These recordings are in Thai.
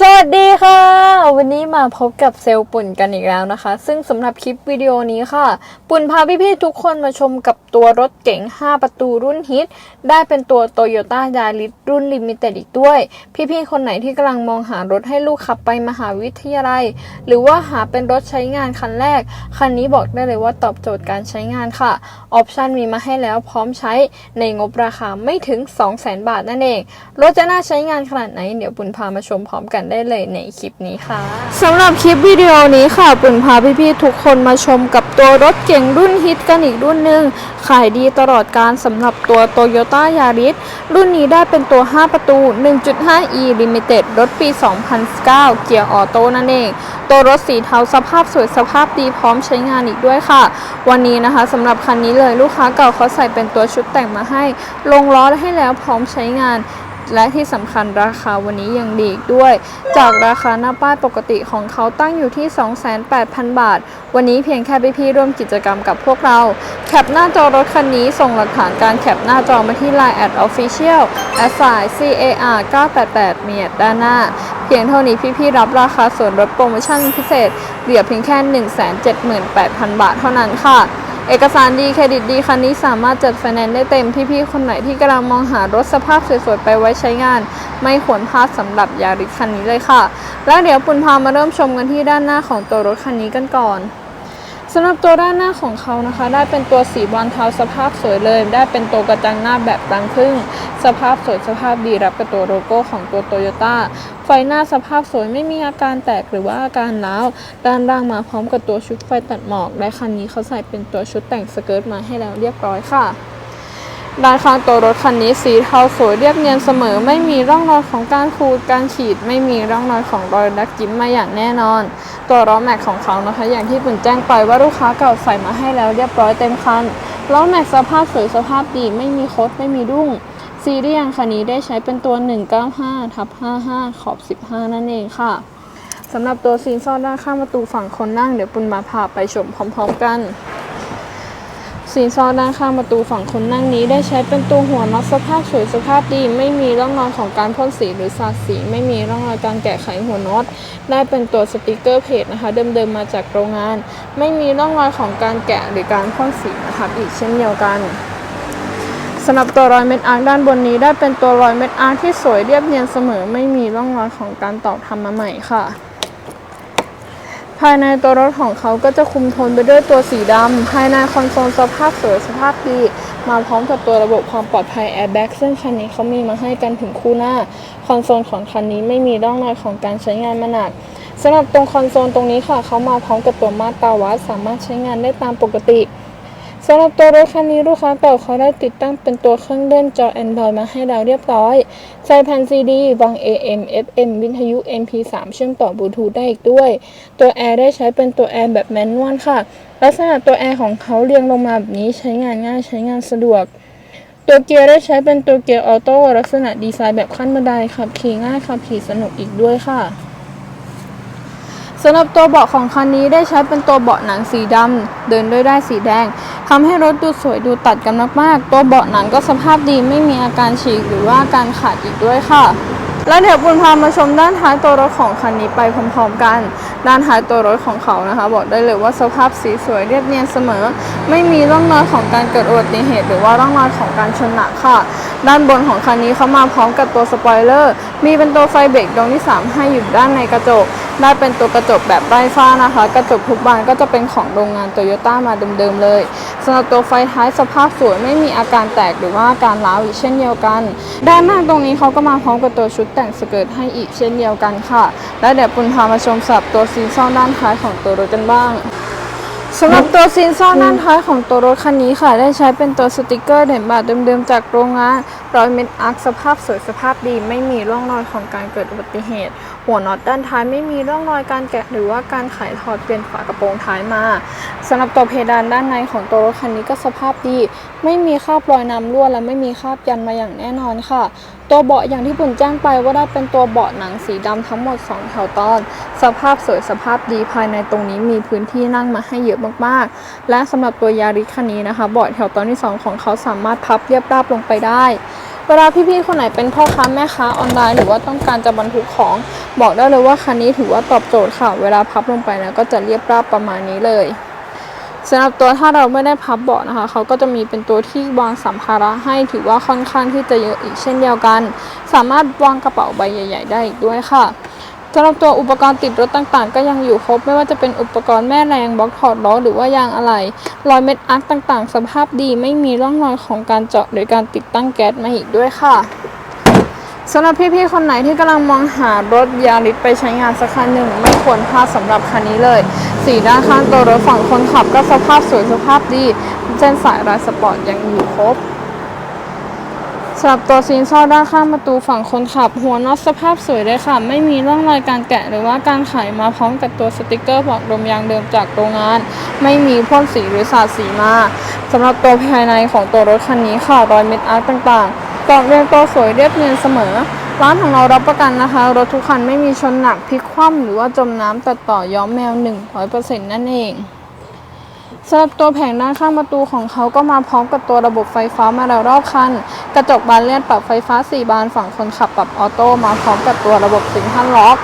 สวัสดีค่ะ วันนี้มาพบกับเซลล์ปุ่นกันอีกแล้วนะคะ ซึ่งสำหรับคลิปวิดีโอนี้ค่ะ ปุ่นพาพี่ๆทุกคนมาชมกับตัวรถเก๋ง 5 ประตูรุ่นฮิต ได้เป็นตัว Toyota Yaris รุ่น Limited อีกด้วย พี่ๆคนไหนที่กำลังมองหารถให้ลูกขับไปมหาวิทยาลัย หรือว่าหาเป็นรถใช้งานคันแรก คันนี้บอกได้เลยว่าตอบโจทย์การใช้งานค่ะ ออปชันมีมาให้แล้วพร้อมใช้ในงบราคาไม่ถึง 200,000 บาทนั่นเองรถจะน่าใช้งานขนาดไหนเดี๋ยวปุ่นพามาชมพร้อมกันได้เลยในคลิปนี้ค่ะสำหรับคลิปวิดีโอนี้ค่ะปุ่นพาพี่ๆทุกคนมาชมกับตัวรถเก๋งรุ่นฮิตกันอีกรุ่นหนึ่งขายดีตลอดการสำหรับตัว Toyota Yaris รุ่นนี้ได้เป็นตัว 5 ประตู 1.5e Limited รถปี 2009 เกียร์ออโต้นั่นเอง ตัวรถสีเทาสภาพสวยสภาพดีพร้อมใช้งานอีกด้วยค่ะ วันนี้นะคะสำหรับคันนี้เลยลูกค้าเก่าเขาใส่เป็นตัวชุดแต่งมาให้ ลงล้อให้แล้วพร้อมใช้งาน และที่สำคัญราคาวันนี้ยังดีอีกด้วย จากราคาหน้าป้ายปกติของเขาตั้งอยู่ที่28,000 บาท วันนี้เพียงแค่พี่ๆร่วมกิจกรรมกับพวกเรา แคปหน้าจอรถคันนี้ส่งหลักฐานการแคปหน้าจอมาที่ Line at official a s s i car 988เมียดด้านหน้า เพียงเท่านี้พี่ๆรับราคาส่วนลดโปรโมชั่นพิเศษเหลือเพียงแค่ 178,000 บาทเท่านั้นค่ะ เอกสารดีเครดิตดีคันนี้สามารถจัดไฟแนนซ์ได้เต็มพี่ๆคนไหนที่กำลังมองหารถสภาพสวยๆ ไปไว้ใช้งาน ไม่ควรพลาดสำหรับยาริสคันนี้เลยค่ะ แล้วเดี๋ยวปุณพามาเริ่มชมกันที่ด้านหน้าของตัวรถคันนี้กันก่อน สำหรับตัวด้านหน้าของเขานะคะ ได้เป็นตัวสีบอลเทาสภาพสวยเลย ได้เป็นตัวกระจังหน้าแบบรังครึ่ง สภาพสวยสภาพดีรับกับตัวโลโก้ของตัวโตโยต้าไฟหน้าสภาพสวยไม่มีอาการแตกหรือว่าอาการล้าวด้านล่างมาพร้อมกับตัวชุดไฟตัดหมอกและคันนี้เขาใส่เป็นตัวชุดแต่งสเกิร์ตมาให้แล้วเรียบร้อยค่ะ ด้านข้างตัวรถคันนี้สีเทาสวยเรียบเนียนเสมอ ไม่มีร่องรอยของการขูดการฉีด ไม่มีร่องรอยของรอยดักจิ้มมาอย่างแน่นอน ตัวล้อแม็กของเขานะคะ อย่างที่ปุ่นแจ้งไปว่าลูกค้าเก่าใส่มาให้แล้วเรียบร้อยเต็มคันล้อแม็กสภาพสวยสภาพดีไม่มีคดไม่มีดุ้งซีรีส์ยางคันนี้ได้ใช้เป็นตัว 195ทับ55 ขอบ 15 นั่นเองค่ะสำหรับตัวซีนซ่อนด้านข้างประตูฝั่งคนนั่งเดี๋ยวปุ่นมาพาไปชมพร้อม ๆ กัน สีซอด้านข้างประตูฝั่งคนนั่งนี้ได้ใช้เป็นตัวหัวน็อตสภาพสวยสภาพดี ไม่มีร่องรอยของการพ่นสีหรือสาดสี ไม่มีร่องรอยการแกะไขหัวน็อตได้เป็นตัวสติกเกอร์เพจนะคะเดิมๆมาจากโรงงาน ไม่มีร่องรอยของการแกะหรือการพ่นสีนะคะอีกเช่นเดียวกันสำหรับตัวรอยเม็ดอาร์ด้านบนนี้ได้เป็นตัวรอยเม็ดอาร์ที่สวยเรียบเนียนเสมอ ไม่มีร่องรอยของการตอกทำมาใหม่ค่ะ ภายในตัวรถของเขาก็จะคุมโทนไปด้วยตัวสีดำ ภายในคอนโซลสภาพสวยสภาพดี มาพร้อมกับตัวระบบความปลอดภัยแอร์แบ็กซึ่งคันนี้เขามีมาให้กันถึงคู่หน้า คอนโซลของคันนี้ไม่มีร่องรอยของการใช้งานมาหนักสำหรับตรงคอนโซลตรงนี้ค่ะ เขามาพร้อมกับตัวมาตราวัดสามารถใช้งานได้ตามปกติ สำหรับตัวรถคันนี้ลูกค้าเก่าเขาได้ติดตั้งเป็นตัวเครื่องเล่นจอ Android มาให้เราเรียบร้อย ใส่แผ่นซีดีวาง AM FM วิทยุ MP3 เชื่อมต่อบลูทูธได้อีกด้วย ตัวแอร์ได้ใช้เป็นตัวแอร์แบบแมนนวลค่ะ ลักษณะตัวแอร์ของเขาเรียงลงมาแบบนี้ใช้งานง่ายใช้งานสะดวก ตัวเกียร์ได้ใช้เป็นตัวเกียร์ออโต้ลักษณะดีไซน์แบบขั้นบันไดขับขี่ง่ายขับขี่สนุกอีกด้วยค่ะ สำหรับตัวเบาะของคันนี้ได้ใช้เป็นตัวเบาะหนังสีดำเดินด้วยได้สีแดงทำให้รถดูสวยดูตัดกันมากๆ ตัวเบาะหนังก็สภาพดีไม่มีอาการฉีกหรือว่าการขาดอีกด้วยค่ะ แล้วเดี๋ยวปุณพามาชมด้านท้ายตัวรถของคันนี้ไปพร้อมๆกัน ด้านท้ายตัวรถของเขานะคะ บอกได้เลยว่าสภาพสีสวยเรียบเนียนเสมอ ไม่มีร่องรอยของการเกิดอุบัติเหตุ หรือว่าร่องรอยของการชนหนักค่ะ ด้านบนของคันนี้เขามาพร้อมกับตัวสปอยเลอร์ มีเป็นตัวไฟเบรกดวงที่ 3 ให้อยู่ด้านในกระจก ได้เป็นตัวกระจกแบบไร้ฝ้านะคะ กระจกทุกบานก็จะเป็นของโรงงานโตโยต้ามาเดิมๆเลยสำหรับตัวไฟท้ายสภาพสวยไม่มีอาการแตกหรือว่าอาการร้าวอีกเช่นเดียวกัน ด้านหน้าตรงนี้เขาก็มาพร้อมกับตัวชุดแต่งสเกิร์ตให้อีกเช่นเดียวกันค่ะ และเดี๋ยวปุณพามาชมสับตัวซีนซ่อนด้านท้ายของตัวรถกันบ้างสำหรับตัวซีนซ่อนด้านท้ายของตัวรถคันนี้ค่ะ ได้ใช้เป็นตัวสติกเกอร์เด่นบาทเดิมๆจากโรงงานรอยเม็ดอาร์คสภาพสวยสภาพดี ไม่มีร่องรอยของการเกิดอุบัติเหตุ หัวน็อตด้านท้ายไม่มีร่องรอยการแกะหรือว่าการไขถอดเปลี่ยนฝากระโปรงท้ายมาสำหรับตัวเพดานด้านในของตัวรถคันนี้ก็สภาพดี ไม่มีคราบรอยน้ำรั่วและไม่มีคราบยันมาอย่างแน่นอนค่ะ ตัวเบาะอย่างที่ปุ่นแจ้งไปว่าได้เป็นตัวเบาะหนังสีดำทั้งหมด 2 แถวตอน สภาพสวยสภาพดีภายในตรงนี้มีพื้นที่นั่งมาให้เยอะมากๆ และสำหรับตัวยาริสคันนี้นะคะเบาะแถวตอนที่ 2 ของเขาสามารถพับเรียบราบลงไปได้ เวลาพี่ๆคนไหนเป็นพ่อค้าแม่ค้าออนไลน์ หรือว่าต้องการจะบรรทุกของ บอกได้เลยว่าคันนี้ถือว่าตอบโจทย์ค่ะ เวลาพับลงไปนะก็จะเรียบราบประมาณนี้เลยสำหรับตัวถ้าเราไม่ได้พับเบาะนะคะ เขาก็จะมีเป็นตัวที่วางสัมภาระให้ถือว่าค่อนข้างที่จะเยอะอีกเช่นเดียวกัน สามารถวางกระเป๋าใบใหญ่ ๆ ได้อีกด้วยค่ะ สำหรับตัวอุปกรณ์ติดรถต่างๆ ก็ยังอยู่ครบไม่ว่าจะเป็นอุปกรณ์แม่แรงบล็อกถอดล้อหรือว่ายางอะไหล่รอยเม็ดอาร์คต่างๆ สภาพดีไม่มีร่องรอยของการเจาะหรือการติดตั้งแก๊สมาอีกด้วยค่ะสำหรับพี่ๆ คนไหนที่กำลังมองหารถยาริสไปใช้งานสักคันหนึ่ง ไม่ควรพลาดสำหรับคันนี้เลย สีด้านข้างตัวรถฝั่งคนขับก็สภาพสวยสภาพดี เส้นสายลายสปอร์ตยังอยู่ครบำหรับตัวซีนซ่อด้านข้างประตูฝั่งคนขับ หัวน็อตสภาพสวยเลยค่ะ ไม่มีร่องรอยการแกะหรือว่าการไขมาพร้อมกับตัวสติกเกอร์บอกลมยางเดิมจากโรงงาน ไม่มีพ่นสีหรือสาดสีมาสำหรับตัวภายในของตัวรถคันนี้ค่ะรอยเม็ดอาร์ตต่างๆกล่องเรียงตัวสวยเรียบเนียนเสมอ ร้านของเรารับประกันนะคะ รถทุกคันไม่มีชนหนักพลิกคว่ำหรือว่าจมน้ำตัดต่อย้อมแมว 100%นั่นเอง สำหรับตัวแผงด้านข้างประตูของเขาก็มาพร้อมกับตัวระบบไฟฟ้ามาแล้วรอบคัน กระจกบานเลื่อนปรับไฟฟ้า 4 บานฝั่งคนขับปรับออโต้มาพร้อมกับตัวระบบสิงทันล็อก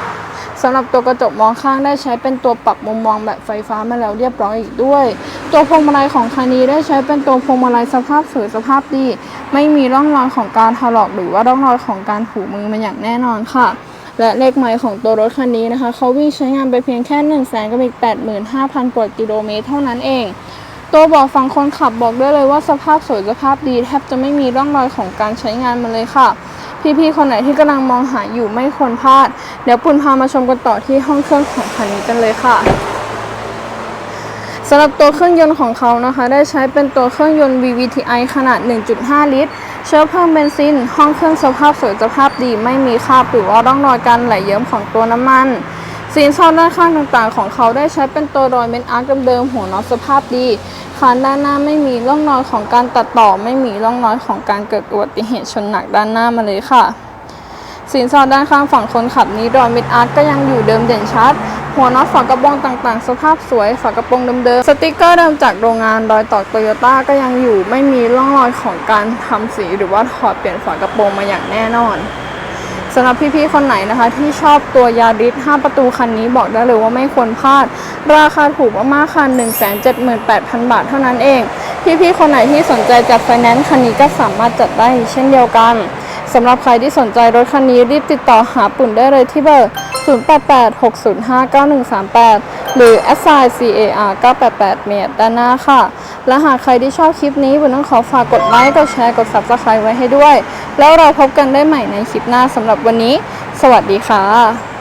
สำหรับตัวกระจกมองข้างได้ใช้เป็นตัวปรับมุมมองแบบไฟฟ้ามาแล้วเรียบร้อยอีกด้วย ตัวพวงมาลัยของคันนี้ได้ใช้เป็นตัวพวงมาลัยสภาพสวยสภาพดี ไม่มีร่องรอยของการถลอกหรือว่าร่องรอยของการถูมือมาอย่างแน่นอนค่ะ และเลขไมล์ของตัวรถคันนี้นะคะเขาวิ่งใช้งานไปเพียงแค่1นึ่งแสนกับอีก85,000 กว่ากิโลเมตรเท่านั้นเอง ตัวบอกฝั่งคนขับบอกได้เลยว่าสภาพสวยสภาพดีแทบจะไม่มีร่องรอยของการใช้งานมันเลยค่ะ พี่ๆคนไหนที่กำลังมองหาอยู่ไม่ควรพลาด เดี๋ยวปุ่นพามาชมกันต่อที่ห้องเครื่องของคันนี้กันเลยค่ะสำหรับตัวเครื่องยนต์ของเขานะคะ ได้ใช้เป็นตัวเครื่องยนต์ VVTi ขนาด 1.5 ลิตร เชื้อเพลิงเบนซิน ห้องเครื่องสภาพสวยสภาพดีไม่มีคราบหรือว่าร่องรอยการไหลเยิ้มของตัวน้ำมันสีซ่อนด้านข้างต่างๆ ของเขาได้ใช้เป็นตัวรอยเม็ดอาร์คเดิมๆหัวน็อตสภาพดีคานด้านหน้าไม่มีร่องรอยของการตัดต่อ ไม่มีร่องรอยของการเกิดอุบัติเหตุชนหนักด้านหน้ามาเลยค่ะสินสอดด้านข้างฝั่งคนขับนี้รอยเม็ดอาร์ตก็ยังอยู่เดิมเด่นชัด หัวน็อตฝากระโปรงต่างๆ สภาพสวยฝากระโปรงเดิมๆ สติกเกอร์เดิมจากโรงงานรอยต่อโตโยต้าก็ยังอยู่ไม่มีร่องรอยของการทำสีหรือว่าถอดเปลี่ยนฝากระโปรงมาอย่างแน่นอนสำหรับพี่ๆ คนไหนนะคะ ที่ชอบตัวยาริส5ประตูคันนี้บอกได้เลยว่าไม่ควรพลาด ราคาถูกมากๆค่ะ178,000 บาทเท่านั้นเอง พี่ๆ คนไหนที่สนใจจัดไฟแนนซ์คันนี้ก็สามารถจัดได้เช่นเดียวกันสำหรับใครที่สนใจรถคันนี้รีบติดต่อหาปุ่นได้เลยที่เบอร์ 0886059138 หรือ s i car 988เมตรด้านหน้าค่ะ และหากใครที่ชอบคลิปนี้ปุ่นต้องขอฝากกดไลค์ กดแชร์ กด subscribe ไว้ให้ด้วย แล้วเราพบกันได้ใหม่ในคลิปหน้าสำหรับวันนี้ สวัสดีค่ะ